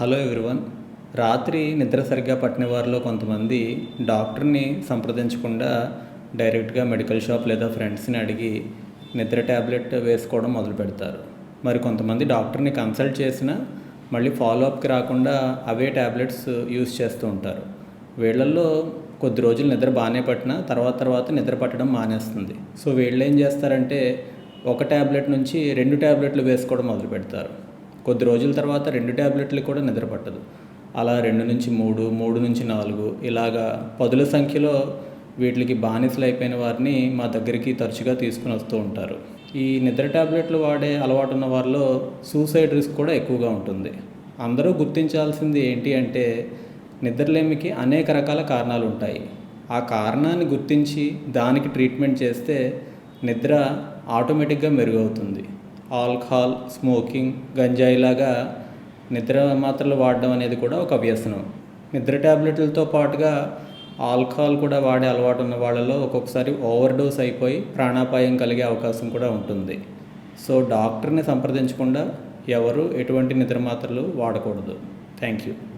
Hello everyone. రాత్రి నిద్ర సరిగ్గా పట్టిన వారిలో కొంతమంది డాక్టర్ని సంప్రదించకుండా డైరెక్ట్గా మెడికల్ షాప్ లేదా ఫ్రెండ్స్ని అడిగి నిద్ర ట్యాబ్లెట్ వేసుకోవడం మొదలు పెడతారు. మరి కొంతమంది డాక్టర్ని కన్సల్ట్ చేసినా మళ్ళీ ఫాలోఅప్కి రాకుండా అవే ట్యాబ్లెట్స్ యూస్ చేస్తూ ఉంటారు. వీళ్ళల్లో కొద్ది రోజులు నిద్ర బాగానే పట్టినా తర్వాత తర్వాత నిద్ర పట్టడం మానేస్తుంది. సో వీళ్ళు ఏం చేస్తారంటే ఒక ట్యాబ్లెట్ నుంచి రెండు ట్యాబ్లెట్లు వేసుకోవడం మొదలు పెడతారు. కొద్ది రోజుల తర్వాత రెండు ట్యాబ్లెట్లు కూడా నిద్ర పట్టదు. అలా రెండు నుంచి మూడు మూడు నుంచి నాలుగు ఇలాగా పదుల సంఖ్యలో వీటికి బానిసలు అయిపోయిన వారిని మా దగ్గరికి తరచుగా తీసుకుని వస్తూ ఉంటారు. ఈ నిద్ర ట్యాబ్లెట్లు వాడే అలవాటు ఉన్న వారిలో సూసైడ్ రిస్క్ కూడా ఎక్కువగా ఉంటుంది. అందరూ గుర్తించాల్సింది ఏంటి అంటే నిద్రలేమికి అనేక రకాల కారణాలు ఉంటాయి. ఆ కారణాన్ని గుర్తించి దానికి ట్రీట్మెంట్ చేస్తే నిద్ర ఆటోమేటిక్గా మెరుగవుతుంది. ఆల్కహాల్ స్మోకింగ్ గంజాయిలాగా నిద్ర మాత్రలు వాడడం అనేది కూడా ఒక వ్యసనం. నిద్ర ట్యాబ్లెట్లతో పాటుగా ఆల్కహాల్ కూడా వాడే అలవాటు ఉన్న వాళ్ళలో ఒక్కొక్కసారి ఓవర్ డోస్ అయిపోయి ప్రాణాపాయం కలిగే అవకాశం కూడా ఉంటుంది. సో డాక్టర్ని సంప్రదించకుండా ఎవరు ఎటువంటి నిద్ర మాత్రలు వాడకూడదు. Thank you.